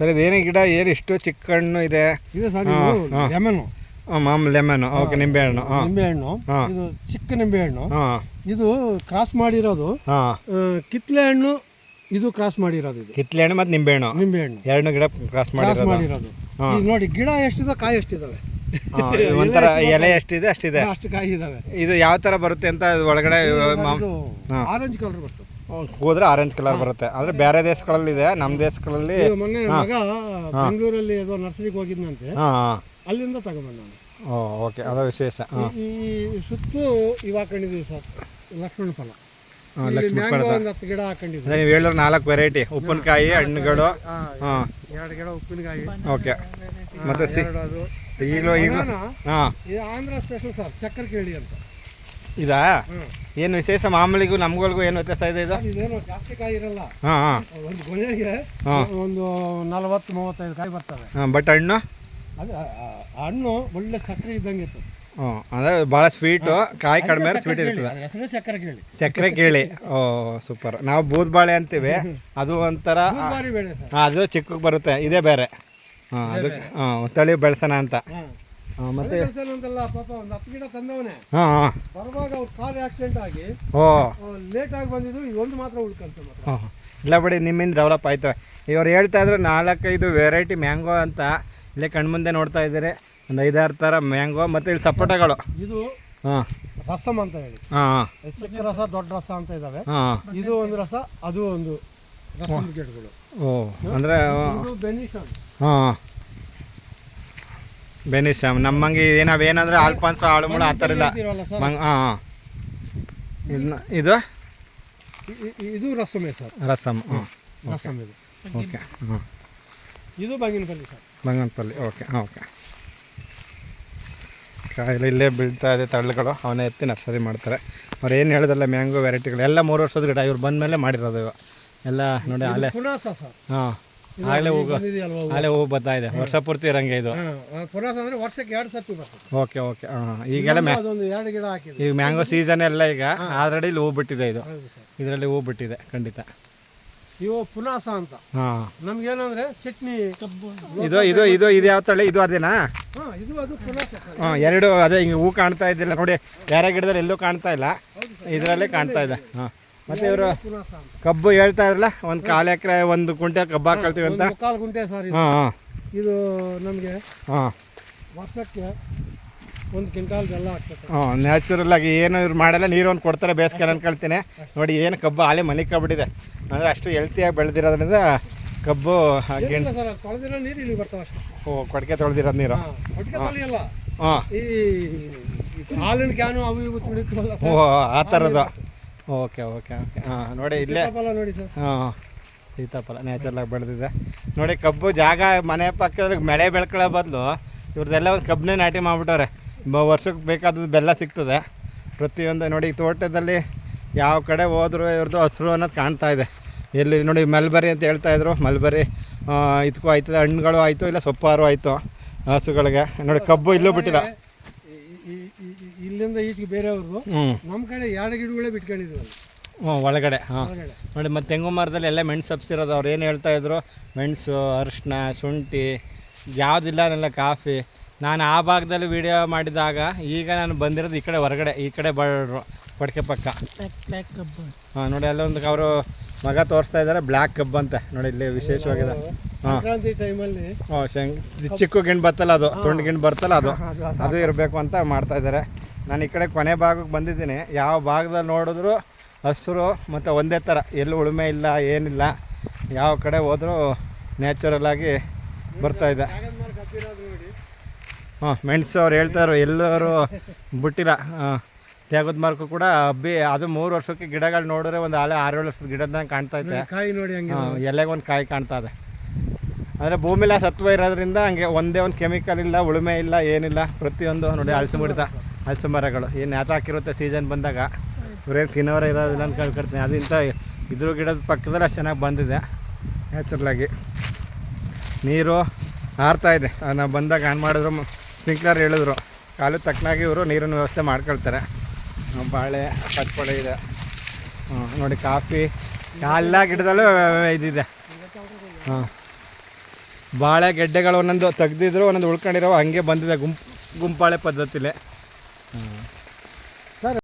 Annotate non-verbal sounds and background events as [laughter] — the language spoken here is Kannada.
ಸರ್ ಇದೇನು ಗಿಡ? ಏನು ಇಷ್ಟು ಚಿಕ್ಕ ಹಣ್ಣು ಇದೆ? ಇದು sir. Lemon ma'am lemon. Okay ನಿಂಬೆ ಹಣ್ಣು. ನಿಂಬೆಹಣ್ಣು ಹಣ್ಣು. ಇದು ಚಿಕ್ಕ ನಿಂಬೆಹಣ್ಣು ಹಣ್ಣು. ಇದು ಕ್ರಾಸ್ ಮಾಡಿರೋದು ಕಿತ್ಲೆ ಹಣ್ಣು ಇದು ಕ್ರಾಸ್ ಮಾಡಿರೋದು ಇದು. ಕಿತ್ಲೆ ಹಣ್ಣು ಮತ್ತು ನಿಂಬೆಹಣ್ಣು ನಿಂಬೆಹಣ್ಣು ಎರಡು ಗಿಡ ಕ್ರಾಸ್ ಮಾಡಿರೋದು. ನೋಡಿ ಗಿಡ ಎಷ್ಟಿದೆ ಕಾಯಿ ಎಷ್ಟಿದಾವೆ? ಒಂಥರ [laughs] ಎಲೆ ಎಷ್ಟಿದೆ ಅಷ್ಟಿದೆ. ಅಷ್ಟು ಕಾಯಿ ಇದಾವೆ. ಇದು ಯಾವ ತರ ಬರುತ್ತೆ ಅಂತ ಒಳಗಡೆ ಆರೆಂಜ್ ಕಲರ್ ಬರ್ತದೆ. ಹೋದ್ರೆ ಆರೆಂಜ್ ಕಲರ್ ಬರುತ್ತೆ. ಅಂದ್ರೆ ಬೇರೆ ದೇಶಗಳಲ್ಲಿ ಇದೆ ನಮ್ಮ ದೇಶಗಳಲ್ಲಿ ಮೊನ್ನೆ ಮಗ ಬೆಂಗಳೂರಲ್ಲಿ ಏದೋ ನರ್ಸರಿಗೆ ಹೋಗಿದ್ನಂತೆ. ಅಲ್ಲಿಂದ ತಗೊಂಬಂದ ನಾನು ಓ ಓಕೆ ಅದು ವಿಶೇಷ. ಈ ಸುತ್ತು ಇವು ಹಾಕೊಂಡಿದ್ದೀವಿ ಸರ್. ಲಕ್ಷ್ಮಣ ಫಲ. ಮ್ಯಾಂಗೋ ಒಂದು ಹತ್ತು ಗಿಡ ಹಾಕೊಂಡಿದ್ದೀವಿ. ನೀವು ಹೇಳಿದ್ರೆ ನಾಲ್ಕು ವೆರೈಟಿ ಉಪ್ಪಿನಕಾಯಿ ಹಣ್ಣುಗಳು. ಹಾಂ ಎರಡು ಗಿಡ ಉಪ್ಪಿನಕಾಯಿ. ಓಕೆ ಮತ್ತೆ ಸಿ ಈಗಲೂ ಈಗಲೂ ಹಾಂ. ಆಂಧ್ರ ಸ್ಪೆಷಲ್ ಸರ್ ಚಕ್ಕರ್ ಕೇಳಿ ಅಂತ. ಇದಾ? ಏನು ವಿಶೇಷ? ಮಾಮೂಲಿಗೂ ನಮ್ಗಳಿಗೂ ಏನು ವ್ಯತ್ಯಾಸ ಇದೆ ಇದು? ಇದೇನು ಜಾಸ್ತಿ ಕಾಯಿ ಇರಲ್ಲ. ಹಾಂ ಹಾಂ. ಒಂದು ಗೊನೆಗೆ ಒಂದು ನಲವತ್ತು ಮೂವತ್ತೈದು ಕಾಯಿ ಬರ್ತವೆ. ಹಾಂ ಬಟ್ ಹಣ್ಣು? ಅದು ಹಣ್ಣು ಒಳ್ಳೆ ಸಕ್ಕರೆ ಇದ್ದಂಗೆ ಇತ್ತು ಹ್ಞೂ ಅಂದರೆ ಭಾಳ ಸ್ವೀಟು ಕಾಯಿ ಕಡಿಮೆ ಸ್ವೀಟ್ ಇರ್ತದೆ. ಹೆಸರು ಸಕ್ಕರೆ ಕೇಳಿ. ಸಕ್ಕರೆ ಕೇಳಿ. ಓ ಸೂಪರ್ ನಾವು ಬೂದ್ಬಾಳೆ ಅಂತೀವಿ. ಅದು ಒಂಥರ ಹಾಂ ಅದು ಚಿಕ್ಕಕ್ಕೆ ಬರುತ್ತೆ. ಇದೇ ಬೇರೆ. ಹಾಂ ಅದು ಹಾಂ ತಳಿ ಬೆಳೆಸೋಣ ಅಂತ. ಮತ್ತು? ಪಾಪ ಒಂದು ಹತ್ತು ಗಿಡ ತಂದವನೇ. ಬರುವಾಗ ಅವ್ರ ಕಾರ್ ಆಕ್ಸಿಡೆಂಟ್ ಆಗಿ ಓ. ಲೇಟ್ ಆಗಿ ಬಂದಿದ್ದು ಇದೊಂದು ಮಾತ್ರ ಉಳ್ಕಂತ ಇಲ್ಲ ಬಿಡಿ ನಿಮ್ಮಿಂದ ಡೆವಲಪ್ ಆಯ್ತು. ಇವ್ರು ಹೇಳ್ತಾ ಇದ್ರು ನಾಲ್ಕೈದು ವೆರೈಟಿ ಮ್ಯಾಂಗೋ ಅಂತ. ಇಲ್ಲೇ ಕಣ್ಮುಂದೆ ನೋಡ್ತಾ ಇದ್ದೀರಿ. ಒಂದು ಐದಾರು ಥರ ಮ್ಯಾಂಗೋ ಮತ್ತು ಇಲ್ಲಿ ಸಪೋಟಗಳು ಇದು ಹಾಂ. ರಸಮ್ ಅಂತ ಹೇಳಿ. ಚಿಕ್ಕ ರಸ ದೊಡ್ಡ ರಸ ಅಂತ ಇದಾವೆ. ಹಾಂ ಇದು ಒಂದು ರಸ ಅದು ಒಂದು ಓಹ್ ಗಿಡಗಳು. ಓ ಅಂದರೆ ಬೆನಿಷನ್. ಹಾಂ. ಬೆನಿಶಾಮ್ ನಮ್ಮಂಗೆ ನಾವೇನಂದ್ರೆ ಆಳು ಮೂಳು ಆ ಥರ ಇಲ್ಲ. ಮಂಗ್ ಹಾಂ ಇದು? ಇದು ರಸಮೆ ಸರ್. ರಸಮ್ ಹಾಂ. ರಸಮ್ ಇದು. ಓಕೆ ಹಾಂ. ಇದು ಬಂಗಿನಪಲ್ಲಿ ಸರ್. ಬಂಗನಪಲ್ಲಿ ಓಕೆ ಹಾಂ ಓಕೆ. ಕಾಯಿಲೆ ಇಲ್ಲೇ ಬೀಳ್ತಾ ಇದೆ ತಳ್ಳುಗಳು. ಅವನೇ ಎತ್ತಿ ನರ್ಸರಿ ಮಾಡ್ತಾರೆ. ಅವ್ರು ಏನು ಹೇಳಿದ್ರಲ್ಲ ಮ್ಯಾಂಗೋ ವೆರೈಟಿಗಳು. ಎಲ್ಲ ಮೂರು ವರ್ಷದ ಗಿಡ ಇವ್ರು ಬಂದ ಮೇಲೆ ಮಾಡಿರೋದು ಇವಾಗ ಎಲ್ಲ ನೋಡಿ ಅಲ್ಲೇ ಹಾಂ. ಆಗಲೇ ಹೂವು? ಬರ್ತಾ ಇದೆ. ವರ್ಷ ಪೂರ್ತಿ ಇರಂಗೆ ಇದು. ಹಾ, ಪುನಾಸ ಅಂದ್ರೆ ವರ್ಷಕ್ಕೆ ಎರಡು ಸತಿ ಬರ್ತದೆ. Okay okay. ಹಾಂ ಈಗೆಲ್ಲ ಮ್ಯಾ ಅದೊಂದು ಎರಡು ಗಿಡ ಹಾಕಿದೆ. ಈಗ ಮ್ಯಾಂಗೋ ಸೀಸನ್ ಎಲ್ಲ ಈಗ ಆಲ್ರೆಡಿ ಇಲ್ಲಿ ಹೂ ಬಿಟ್ಟಿದೆ ಇದು. ಇದರಲ್ಲಿ ಹೂ ಬಿಟ್ಟಿದೆ ಖಂಡಿತ. ಇವು ಪುನಾಸ ಅಂತ. ಹಾಂ. ನಮ್ಗೇನಂದ್ರೆ ಚಟ್ನಿ ಕಬ್ಬು ಇದು ಇದು ಇದು ಇದು ಯಾವ ತಳಿ? ಇದು ಅದೇನಾ? ಹಾ ಇದು ಅದು ಪುನಾಸ ಹಾಂ ಎರಡು ಅದೇ ಹಿಂಗೆ ಹೂ ಕಾಣ್ತಾ ಇದ್ದಿಲ್ಲ ನೋಡಿ ಬೇರೆ ಗಿಡದಲ್ಲಿ ಎಲ್ಲೂ ಕಾಣ್ತಾ ಇಲ್ಲ. ಇದರಲ್ಲೇ ಕಾಣ್ತಾ ಇದೆ. ಹಾಂ. ಮತ್ತು ಇವರು ಕಬ್ಬು ಹೇಳ್ತಾ ಇರಲ್ಲ ಒಂದು ಕಾಲು ಎಕರೆ ಒಂದು ಕುಂಟೆ ಕಬ್ಬು ಹಾಕೊಳ್ತೀವಿ ಅಂತ. ಮುಕ್ಕಾಲು ಗುಂಟೆ ಸರ್ ಇದು. ಹಾಂ ಹಾಂ. ಇದು ನಮಗೆ ಹಾಂ. ವರ್ಷಕ್ಕೆ ಒಂದು ಕ್ವಿಂಟಾಲ್ ಬೆಲ್ಲ ಆಗ್ತದೆ. ಹಾಂ ನ್ಯಾಚುರಲ್ ಆಗಿ ಏನು ಇವ್ರು ಮಾಡಲ್ಲ ನೀರು ಒಂದು ಕೊಡ್ತಾರೆ ಬೇಸಿಗೆ ಅನ್ಕೊಳ್ತೀನಿ. ನೋಡಿ ಏನು ಕಬ್ಬು ಹಾಲೆ ಕಬ್ಬಿಟ್ಟಿದೆ ಅಂದರೆ ಅಷ್ಟು ಹೆಲ್ತಿಯಾಗಿ ಬೆಳೆದಿರೋದ್ರಿಂದ ಕಬ್ಬು ಗಿಣ್ ಸರ್? ಅದು ತೊಳೆದಿರೋ ನೀರು ಇಲ್ಲಿ ಬರ್ತಾವೆ ಅಷ್ಟೇ. ಓ ಕೊಡಕೆ ತೊಳೆದಿರೋದು ನೀರು. ಹಾಂ ಒಟ್ಟಿಗೆ ತೊಳೆಯಲ್ಲ ಹಾಂ. ಈ ಹಾಲಿನ ಕ್ಯಾನು ಅವು ಇವು ತುಳಿತೀವಲ್ಲ ಓ ಸರ್ ಆ ಥರದ್ದು ಓಕೆ ಓಕೆ ಓಕೆ ಹಾಂ ನೋಡಿ ಇಲ್ಲೇ. ಸೀತಾಫಲ ನೋಡಿ ಸರ್. ಹಾಂ ಸೀತಾಫಲ ನ್ಯಾಚುರಲಾಗಿ ಬೆಳೆದಿದೆ. ನೋಡಿ ಕಬ್ಬು ಜಾಗ ಮನೆ ಪಕ್ಕದಲ್ಲಿ ಮಳೆ ಬೆಳ್ಕೊಳ್ಳೋ ಬದಲು ಇವ್ರದ್ದೆಲ್ಲ ಒಂದು ಕಬ್ಬನ್ನೇ ನಾಟಿ ಮಾಡಿಬಿಟ್ಟವ್ರೆ. ಬ ವರ್ಷಕ್ಕೆ ಬೇಕಾದದ್ದು ಬೆಲ್ಲ ಸಿಗ್ತದೆ. ಪ್ರತಿಯೊಂದು ನೋಡಿ ಈ ತೋಟದಲ್ಲಿ ಯಾವ ಕಡೆ ಹೋದ್ರು ಇವ್ರದ್ದು ಹಸಿರು ಅನ್ನೋದು ಕಾಣ್ತಾ ಇದೆ. ಎಲ್ಲಿ ನೋಡಿ ಮಲ್ಬರಿ ಅಂತ ಹೇಳ್ತಾ ಇದ್ರು. ಮಲ್ಬರಿ ಇದಕ್ಕೂ ಆಯ್ತದೆ. ಹಣ್ಣುಗಳು ಆಯಿತು ಇಲ್ಲ ಸೊಪ್ಪಾರು ಆಯಿತು ಹಸುಗಳಿಗೆ. ನೋಡಿ ಕಬ್ಬು ಇಲ್ಲೂ ಬಿಟ್ಟಿಲ್ಲ ಇಲ್ಲಿಂದ ಈಚೆಗೆ ಬೇರೆಯವ್ರದ್ದು ಹ್ಞೂ ನಮ್ಮ ಕಡೆ ಎರಡು ಗಿಡಗಳೇ ಬಿಟ್ಕೊಂಡಿದ್ವಿ ಹ್ಞೂ ಒಳಗಡೆ ಹಾಂ. ಹೊರಗಡೆ ನೋಡಿ ಮತ್ತು ತೆಂಗು ಮರದಲ್ಲಿ ಎಲ್ಲ ಮೆಣಸು ಸಬ್ಸಿರೋದು ಅವ್ರು ಏನು ಹೇಳ್ತಾ ಇದ್ರು? ಮೆಣಸು ಅರಿಶಿನ ಶುಂಠಿ ಯಾವುದಿಲ್ಲ ಅನ್ನೆಲ್ಲ ಕಾಫಿ. ನಾನು ಆ ಭಾಗದಲ್ಲಿ ವಿಡಿಯೋ ಮಾಡಿದಾಗ ಈಗ ನಾನು ಬಂದಿರೋದು ಈ ಕಡೆ ಹೊರಗಡೆ ಈ ಕಡೆ ಬಡ್ರು ಕೊಡಕೆ ಪಕ್ಕ. ಹಾಂ ನೋಡಿ ಅಲ್ಲೊಂದು ಅವರು ಮಗ ತೋರಿಸ್ತಾ ಇದ್ದಾರೆ ಬ್ಲ್ಯಾಕ್ ಕಬ್ ಅಂತ. ನೋಡಿ ಇಲ್ಲಿ ವಿಶೇಷವಾಗಿದೆ. ಹಾಂ. ಸಂಕ್ರಾಂತಿ ಟೈಮಲ್ಲಿ ಹಾಂ ಶಂಗ್ ಚಿಕ್ಕ ಗಿಣ್ಣು ಬರ್ತಲ್ಲ ಅದು ತುಂಡು ಗಿಣ್ ಬರ್ತಲ್ಲ ಅದು. ಅದು ಇರಬೇಕು ಅಂತ ಮಾಡ್ತಾ ಇದ್ದಾರೆ. ನಾನು ಈ ಕಡೆ ಕೊನೆ ಭಾಗಕ್ಕೆ ಬಂದಿದ್ದೀನಿ. ಯಾವ ಭಾಗದಲ್ಲಿ ನೋಡಿದ್ರು ಹಸಿರು ಮತ್ತು ಒಂದೇ ಥರ. ಎಲ್ಲೂ ಉಳುಮೆ ಇಲ್ಲ ಏನಿಲ್ಲ. ಯಾವ ಕಡೆ ಹೋದರೂ ನ್ಯಾಚುರಲ್ ಆಗಿ ಬರ್ತಾ ಇದೆ. ಜಾಗದ ಮೇಲೆ ನೋಡಿ ಹಾಂ ಮೆಣಸು ಅವ್ರು ಹೇಳ್ತಾಯಿದ್ರು ಎಲ್ಲರೂ ಬಿಟ್ಟಿಲ್ಲ. ತ್ಯಾಗದ ಮಾರ್ಕು ಕೂಡ ಹಬ್ಬಿ ಅದು ಮೂರು ವರ್ಷಕ್ಕೆ ಗಿಡಗಳು ನೋಡಿದ್ರೆ ಒಂದು ಆಲೆ ಆರೇಳು ವರ್ಷದ ಗಿಡದ ಕಾಣ್ತಾ ಇದೆ. ಕಾಯಿ ನೋಡಿ ಎಲೆಗೆ ಒಂದು ಕಾಯಿ ಕಾಣ್ತಾ ಇದೆ. ಅಂದರೆ ಭೂಮಿಲ ಸತ್ವ ಇರೋದ್ರಿಂದ ಹಂಗೆ ಒಂದೇ ಒಂದು ಕೆಮಿಕಲ್ ಇಲ್ಲ ಉಳುಮೆ ಇಲ್ಲ ಏನಿಲ್ಲ. ಪ್ರತಿಯೊಂದು ನೋಡಿ ಅಳಿಸಿ ಗಿಡದ ಹಲಸು ಮರಗಳು ಏನು ಹಾಕಿರುತ್ತೆ ಸೀಸನ್ ಬಂದಾಗ ಇವ್ರೇನು ತಿನ್ನೋರ ಇರೋದಿಲ್ಲ ಅಂತ ಕೇಳ್ಕೊಡ್ತೀನಿ ಅದಿಂತ ಇದ್ರ ಗಿಡದ ಪಕ್ಕದಲ್ಲಿ ಅಷ್ಟು ಚೆನ್ನಾಗಿ ಬಂದಿದೆ. ನ್ಯಾಚುರಲಾಗಿ ನೀರು ಹಾರ್ತಾ ಇದೆ. ನಾವು ಬಂದಾಗ ಆನ್ ಮಾಡಿದ್ರು ಸ್ಪ್ರಿಂಕ್ಲರ್ ಹೇಳಿದ್ರು. ಕಾಲು ತಕ್ಕನಾಗಿ ಇವರು ನೀರಿನ ವ್ಯವಸ್ಥೆ ಮಾಡ್ಕೊಳ್ತಾರೆ. ಬಾಳೆ ಪಚ್ಚಬಾಳೆ ಇದೆ. ನೋಡಿ ಕಾಫಿ, ಎಲ್ಲ ಗಿಡದಲ್ಲೂ ಇದಿದೆ. ಹಾಂ ಬಾಳೆ ಗೆಡ್ಡೆಗಳು ಒಂದೊಂದು ತೆಗ್ದಿದ್ರು, ಒಂದೊಂದು ಉಳ್ಕೊಂಡಿರೋ ಹಂಗೆ ಬಂದಿದೆ ಗುಂಪು, ಗುಂಪಾಳೆ ಪದ್ಧತಿಲಿ. 嗯。